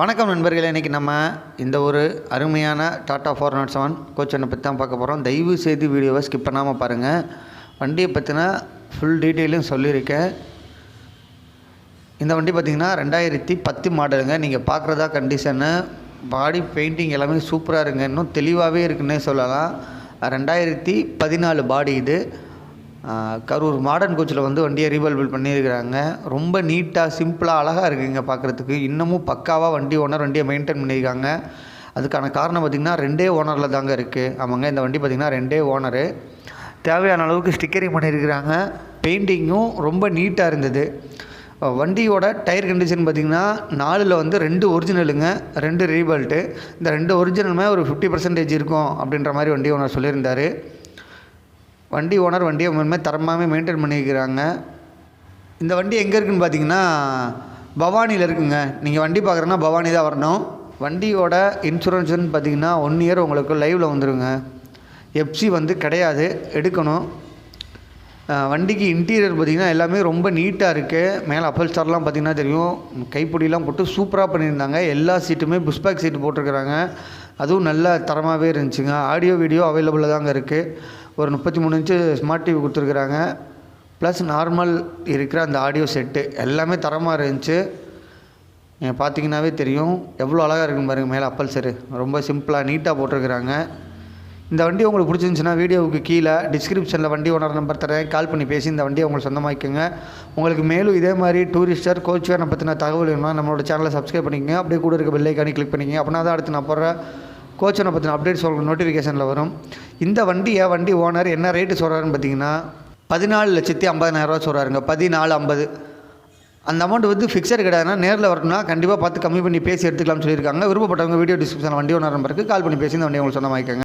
வணக்கம் நண்பர்களே இன்றைக்கி நம்ம இந்த ஒரு அருமையான டாட்டா ஃபோர் நாட் செவன் கோச்சனை பற்றி தான் பார்க்க போகிறோம் தயவு செய்து வீடியோவை ஸ்கிப் பண்ணாமல் பாருங்கள் வண்டியை பற்றின ஃபுல் டீட்டெயிலும் சொல்லியிருக்கேன். இந்த வண்டி பார்த்திங்கன்னா ரெண்டாயிரத்தி பத்து மாடலுங்க. நீங்கள் பார்க்குறதா கண்டிஷனு பாடி பெயிண்டிங் எல்லாமே சூப்பராக இருங்க இன்னும் தெளிவாகவே இருக்குன்னே சொல்லலாம். ரெண்டாயிரத்தி பதினாலு பாடி இது. கரூர் மாடர்ன் கோச்சில் வந்து வண்டியை ரீவல்பில் பண்ணியிருக்கிறாங்க. ரொம்ப நீட்டாக சிம்பிளாக அழகாக இருக்குங்க பார்க்குறதுக்கு இன்னமும் பக்காவாக வண்டி ஓனர் வண்டியை மெயின்டைன் பண்ணியிருக்காங்க. அதுக்கான காரணம் பார்த்திங்கன்னா ரெண்டே ஓனரில் தாங்க இருக்குது ஆமாங்க இந்த வண்டி பார்த்திங்கன்னா ரெண்டே ஓனரு தேவையான அளவுக்கு ஸ்டிக்கரிங் பண்ணியிருக்கிறாங்க. பெயிண்டிங்கும் ரொம்ப நீட்டாக இருந்தது. வண்டியோட டயர் கண்டிஷன் பார்த்திங்கன்னா நாலில் வந்து ரெண்டு ஒரிஜினலுங்க ரெண்டு ரீபல்ட்டு இந்த ரெண்டு ஒரிஜினலுமே ஒரு ஃபிஃப்டி பர்சன்டேஜ் இருக்கும் அப்படின்ற மாதிரி வண்டி ஓனர் சொல்லியிருந்தார். வண்டி ஓனர் வண்டியை உண்மையுமே தரமாகவே மெயின்டைன் பண்ணியிருக்கிறாங்க இந்த வண்டி எங்கே இருக்குதுன்னு பார்த்தீங்கன்னா பவானியில் இருக்குங்க. நீங்கள் வண்டி பார்க்குறேன்னா பவானி தான் வரணும். வண்டியோட இன்சூரன்ஸ்னு பார்த்தீங்கன்னா ஒன் இயர் உங்களுக்கு லைவில் வந்துருங்க. எஃப்சி வந்து கிடையாது எடுக்கணும். வண்டிக்கு இன்டீரியர் பார்த்திங்கன்னா எல்லாமே ரொம்ப நீட்டாக இருக்குது மேலே அப்பல் ஸ்டார்லாம் பார்த்திங்கன்னா தெரியும். கைப்பிடிலாம் போட்டு சூப்பராக பண்ணியிருந்தாங்க. எல்லா சீட்டுமே புஷ்பேக் சீட்டு போட்டிருக்கிறாங்க. அதுவும் நல்ல தரமாகவே இருந்துச்சுங்க. ஆடியோ வீடியோ அவைலபிளாக தாங்க இருக்குது ஒரு முப்பத்தி மூணு இன்ச்சு ஸ்மார்ட் டிவி கொடுத்துருக்குறாங்க. ப்ளஸ் நார்மல் இருக்கிற அந்த ஆடியோ செட்டு எல்லாமே தரமாக இருந்துச்சு. நீங்கள் பார்த்தீங்கன்னாவே தெரியும். எவ்வளோ அழகாக இருக்குன்னு பாருங்கள் மேலே அப்பல் சரு ரொம்ப சிம்பிளாக நீட்டாக போட்டிருக்கிறாங்க. இந்த வண்டி உங்களுக்கு பிடிச்சிருந்துச்சுன்னா வீடியோவுக்கு கீழே டிஸ்கிரிப்ஷனில் வண்டி ஓனர் நம்பர் தரேன். கால் பண்ணி பேசி இந்த வண்டியை உங்களுக்கு சொந்தமாக்கிக்கோங்க. உங்களுக்கு மேலும் இதே மாதிரி டூரிஸ்டர் கோச் வேனை பற்றின தகவல் வேணும்னா நம்மளோட சேனலை சப்ஸ்கிரைப் பண்ணிக்கோங்க. அப்படியே கூட இருக்க பெல்லைக்கானி கிளிக் பண்ணிக்கோங்க. அப்படின்னா தான் அடுத்து நான் போடுற கோச்சனை பற்றின அப்டேட் சொல்கிற நோட்டிஃபிகேஷனில் வரும். இந்த வண்டியை வண்டி ஓனர் என்ன ரேட்டு சொல்கிறாருன்னு பார்த்தீங்கன்னா பதினாலு லட்சத்தி ஐம்பதாயிரரூவா சொல்கிறாருங்க பதினாலு ஐம்பது. அந்த அமௌண்ட் வந்து ஃபிக்ஸட் கிடையாதுன்னா நேரில் வரணும்னா கண்டிப்பாக பார்த்து கம்மி பண்ணி பேசி எடுத்துக்கலாம்னு சொல்லியிருக்காங்க. விருப்பப்பட்டவங்க வீடியோ டிஸ்கிரிப்ஷன் வண்டி ஓனர் நம்பருக்கு கால் பண்ணி பேசி இந்த வண்டி உங்களுக்கு சொந்தமாக்கிக்கோங்க.